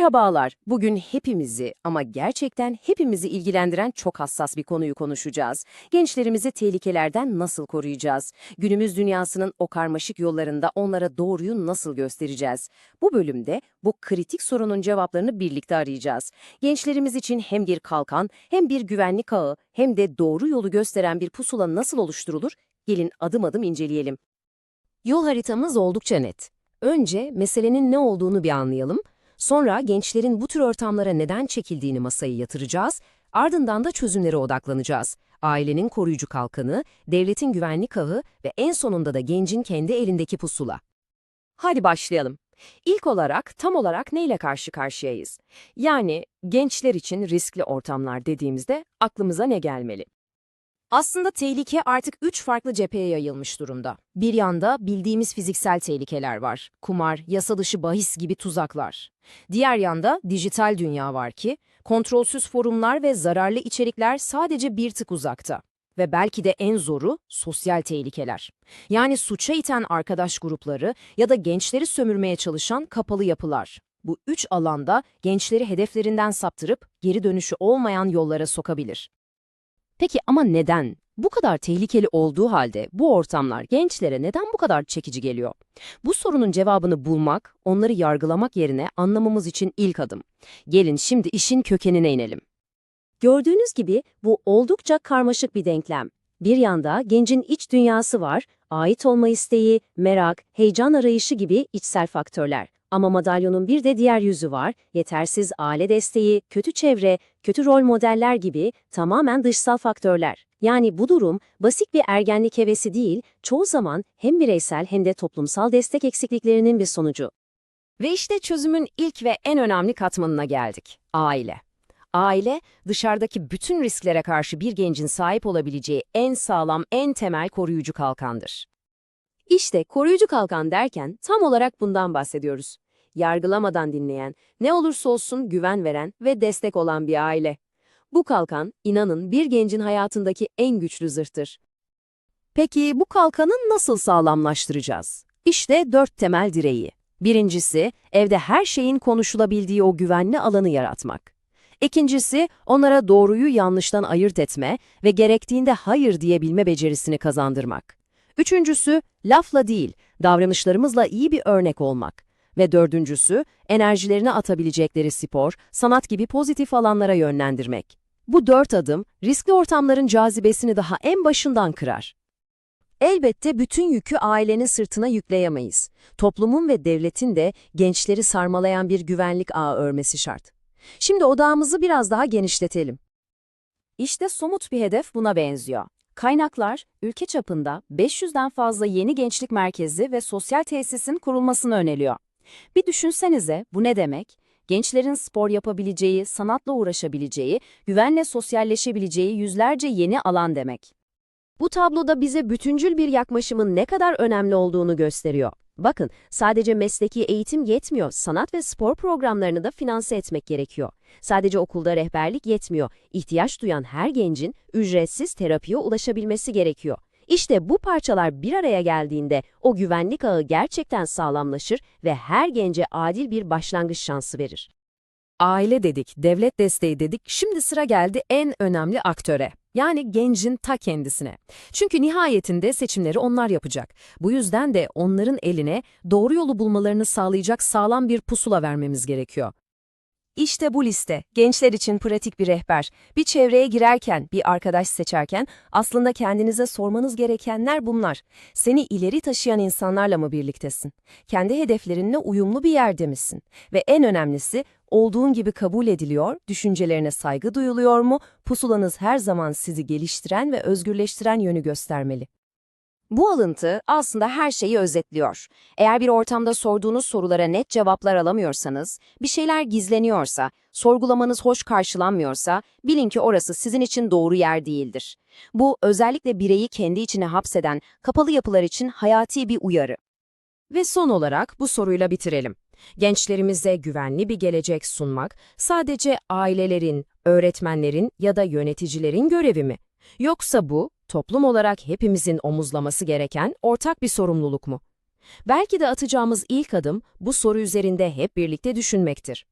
Merhabalar. Bugün hepimizi ama gerçekten hepimizi ilgilendiren çok hassas bir konuyu konuşacağız. Gençlerimizi tehlikelerden nasıl koruyacağız? Günümüz dünyasının o karmaşık yollarında onlara doğruyu nasıl göstereceğiz? Bu bölümde bu kritik sorunun cevaplarını birlikte arayacağız. Gençlerimiz için hem bir kalkan, hem bir güvenlik ağı, hem de doğru yolu gösteren bir pusula nasıl oluşturulur? Gelin adım adım inceleyelim. Yol haritamız oldukça net. Önce meselenin ne olduğunu bir anlayalım. Sonra gençlerin bu tür ortamlara neden çekildiğini masaya yatıracağız, ardından da çözümlere odaklanacağız. Ailenin koruyucu kalkanı, devletin güvenlik ağı ve en sonunda da gencin kendi elindeki pusula. Hadi başlayalım. İlk olarak tam olarak neyle karşı karşıyayız? Yani gençler için riskli ortamlar dediğimizde aklımıza ne gelmeli? Aslında tehlike artık üç farklı cepheye yayılmış durumda. Bir yanda bildiğimiz fiziksel tehlikeler var. Kumar, yasa dışı bahis gibi tuzaklar. Diğer yanda dijital dünya var ki, kontrolsüz forumlar ve zararlı içerikler sadece bir tık uzakta. Ve belki de en zoru sosyal tehlikeler. Yani suça iten arkadaş grupları ya da gençleri sömürmeye çalışan kapalı yapılar. Bu üç alanda gençleri hedeflerinden saptırıp geri dönüşü olmayan yollara sokabilir. Peki ama neden? Bu kadar tehlikeli olduğu halde bu ortamlar gençlere neden bu kadar çekici geliyor? Bu sorunun cevabını bulmak, onları yargılamak yerine anlamamız için ilk adım. Gelin şimdi işin kökenine inelim. Gördüğünüz gibi bu oldukça karmaşık bir denklem. Bir yanda gencin iç dünyası var, ait olma isteği, merak, heyecan arayışı gibi içsel faktörler. Ama madalyonun bir de diğer yüzü var, yetersiz aile desteği, kötü çevre, kötü rol modeller gibi tamamen dışsal faktörler. Yani bu durum basit bir ergenlik hevesi değil, çoğu zaman hem bireysel hem de toplumsal destek eksikliklerinin bir sonucu. Ve işte çözümün ilk ve en önemli katmanına geldik. Aile. Aile, dışarıdaki bütün risklere karşı bir gencin sahip olabileceği en sağlam, en temel koruyucu kalkandır. İşte koruyucu kalkan derken tam olarak bundan bahsediyoruz. Yargılamadan dinleyen, ne olursa olsun güven veren ve destek olan bir aile. Bu kalkan, inanın bir gencin hayatındaki en güçlü zırhtır. Peki bu kalkanı nasıl sağlamlaştıracağız? İşte dört temel direği. Birincisi, evde her şeyin konuşulabildiği o güvenli alanı yaratmak. İkincisi, onlara doğruyu yanlıştan ayırt etme ve gerektiğinde hayır diyebilme becerisini kazandırmak. Üçüncüsü, lafla değil, davranışlarımızla iyi bir örnek olmak. Ve dördüncüsü, enerjilerini atabilecekleri spor, sanat gibi pozitif alanlara yönlendirmek. Bu dört adım, riskli ortamların cazibesini daha en başından kırar. Elbette bütün yükü ailenin sırtına yükleyemeyiz. Toplumun ve devletin de gençleri sarmalayan bir güvenlik ağı örmesi şart. Şimdi odağımızı biraz daha genişletelim. İşte somut bir hedef buna benziyor. Kaynaklar, ülke çapında 500'den fazla yeni gençlik merkezi ve sosyal tesisin kurulmasını öneriyor. Bir düşünsenize bu ne demek? Gençlerin spor yapabileceği, sanatla uğraşabileceği, güvenle sosyalleşebileceği yüzlerce yeni alan demek. Bu tabloda bize bütüncül bir yaklaşımın ne kadar önemli olduğunu gösteriyor. Bakın, sadece mesleki eğitim yetmiyor, sanat ve spor programlarını da finanse etmek gerekiyor. Sadece okulda rehberlik yetmiyor, ihtiyaç duyan her gencin ücretsiz terapiye ulaşabilmesi gerekiyor. İşte bu parçalar bir araya geldiğinde o güvenlik ağı gerçekten sağlamlaşır ve her gence adil bir başlangıç şansı verir. Aile dedik, devlet desteği dedik, şimdi sıra geldi en önemli aktöre. Yani gencin ta kendisine. Çünkü nihayetinde seçimleri onlar yapacak. Bu yüzden de onların eline doğru yolu bulmalarını sağlayacak sağlam bir pusula vermemiz gerekiyor. İşte bu liste, gençler için pratik bir rehber. Bir çevreye girerken, bir arkadaş seçerken aslında kendinize sormanız gerekenler bunlar. Seni ileri taşıyan insanlarla mı birliktesin? Kendi hedeflerinle uyumlu bir yerde misin? Ve en önemlisi, olduğun gibi kabul ediliyor, düşüncelerine saygı duyuluyor mu? Pusulanız her zaman sizi geliştiren ve özgürleştiren yönü göstermeli. Bu alıntı aslında her şeyi özetliyor. Eğer bir ortamda sorduğunuz sorulara net cevaplar alamıyorsanız, bir şeyler gizleniyorsa, sorgulamanız hoş karşılanmıyorsa, bilin ki orası sizin için doğru yer değildir. Bu özellikle bireyi kendi içine hapseden kapalı yapılar için hayati bir uyarı. Ve son olarak bu soruyla bitirelim. Gençlerimize güvenli bir gelecek sunmak sadece ailelerin, öğretmenlerin ya da yöneticilerin görevi mi? Yoksa bu, toplum olarak hepimizin omuzlaması gereken ortak bir sorumluluk mu? Belki de atacağımız ilk adım bu soru üzerinde hep birlikte düşünmektir.